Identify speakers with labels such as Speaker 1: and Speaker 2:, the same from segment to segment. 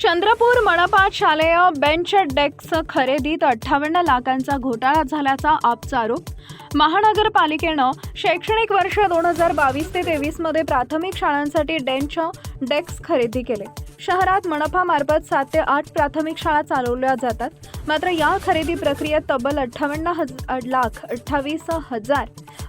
Speaker 1: चंद्रपूर मनपा शालेय bench desk खरेदीत अठ्ठावन्न लाखांचा घोटाळा झाल्याचा आपचा आरोप. महानगरपालिकेनं शैक्षणिक वर्ष दोन हजार बावीस ते तेवीसमध्ये प्राथमिक शाळांसाठी बेंच डेस्क खरेदी केले. शहरात मनपामार्फत सात ते आठ प्राथमिक शाळा चालवल्या जातात. मात्र या खरेदी प्रक्रियेत तब्बल अठ्ठावन्न हज लाख अठ्ठावीस हजार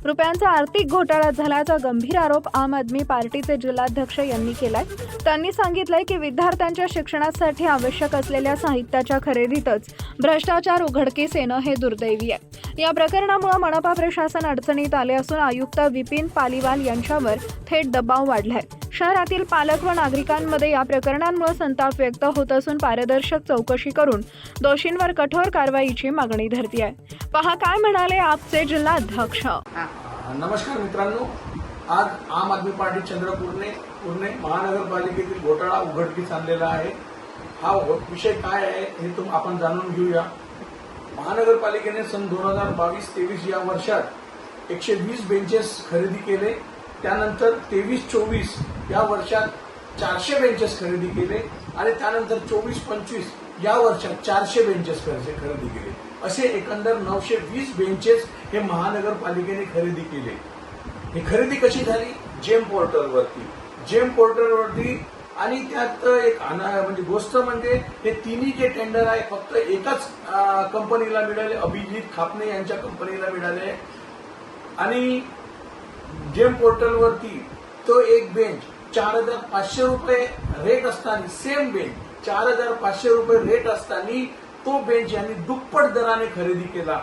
Speaker 1: रुपयांचा आर्थिक घोटाळा झाल्याचा गंभीर आरोप आम आदमी पार्टीचे जिल्हाध्यक्ष यांनी केलाय. त्यांनी सांगितलंय की विद्यार्थ्यांच्या शिक्षणासाठी आवश्यक असलेल्या साहित्याच्या खरेदीतच भ्रष्टाचार उघडकीस येणं हे दुर्दैवी आहे. या प्रकरणामुळे मनपा प्रशासन अडचणीत आले असून आयुक्त विपिन पालिवाल यांच्यावर थेट दबाव वाढलाय. शहरातील पालक व नागरिकांमध्ये या प्रकरणांमुळे संताप व्यक्त होत असून पारदर्शक चौकशी करून दोषींवर कठोर कारवाईची मागणी धरती आहे पहा काय म्हणाले आपचे जिल्हाध्यक्ष
Speaker 2: नमस्कार मित्रांनो. आज आम आदमी पार्टी चंद्रपूरने पूर्णे महानगरपालिकेतील घोटाळा उघडकीस आणलेला आहे. हा विषय काय आहे हे तुम आपण जाणून घेऊया. महानगरपालिकेने सन दोन हजार बावीस तेवीस या वर्षात एकशे वीस बेंचेस खरेदी केले. त्यानंतर तेवीस चोवीस या वर्षात चारशे बेंचेस खरेदी केले आणि त्यानंतर चोवीस पंचवीस या वर्षात चारशे बेंचेस खरेदी केले. असे एकंदर नऊशे वीस बेंचेस हे महानगरपालिकेने खरेदी केले. ही खरेदी कशी झाली? जेम पोर्टलवरती जेम पोर्टलवरती आणि त्यात एक म्हणजे गोष्ट म्हणजे हे तिन्ही जे टेंडर आहे फक्त एकाच कंपनीला मिळाले अभिजित खापणे यांच्या कंपनीला मिळाले. आणि जेम पोर्टलवरती तो एक बेंच चार हजार पाचशे रुपये रेट असताना सेम बेंच चार हजार पाचशे रुपये रेट असताना तो बेंच यांनी दुप्पट दराने खरेदी केला.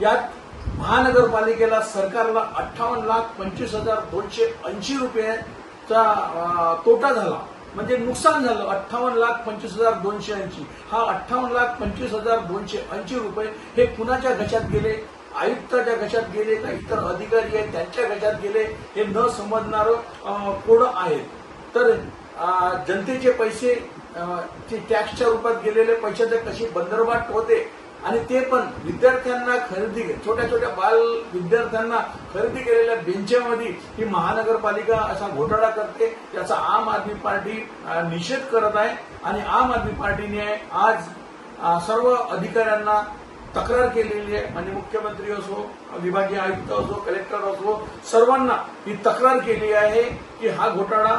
Speaker 2: यात महानगरपालिकेला सरकारला अठ्ठावन्न लाख पंचवीस हजार दोनशे ऐंशी रुपयाचा तोटा झाला. म्हणजे नुकसान झालं अठ्ठावन्न लाख पंचवीस हजार दोनशे ऐंशी. हा अठ्ठावन्न लाख पंचवीस हजार दोनशे ऐंशी रुपये हे कुणाच्या घशात गेले? आयुक्ताच्या घशात गेले का इतर अधिकारी आहेत त्यांच्या घशात गेले हे न समजणारं कोण आहेत? तर जनतेचे पैसे ते टॅक्सच्या रूपात गेलेले पैशाचे कशी बंदरबाट होते? आणि ते पण विद्यार्थ्यांना खरेदी छोट्या छोट्या बाल विद्यार्थ्यांना खरेदी केलेल्या बेंचमध्ये ही महानगरपालिका असा घोटाळा करते त्याचा आम आदमी पार्टी निषेध करत आहे. आणि आम आदमी पार्टीने आज सर्व अधिकाऱ्यांना तक्रार केलेली आहे. आणि मुख्यमंत्री असो विभागीय आयुक्त असो कलेक्टर असो सर्वांना ही तक्रार केली आहे की हा घोटाळा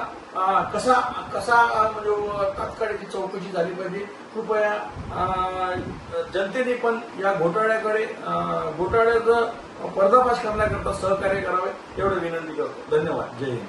Speaker 2: कसा कसा म्हणजे तात्काळची चौकशी झाली पाहिजे. कृपया जनतेने पण या घोटाळ्याकडे घोटाळ्याचं पर्दाफाश करण्याकरता सहकार्य करावे एवढं विनंती करतो. धन्यवाद. जय हिंद.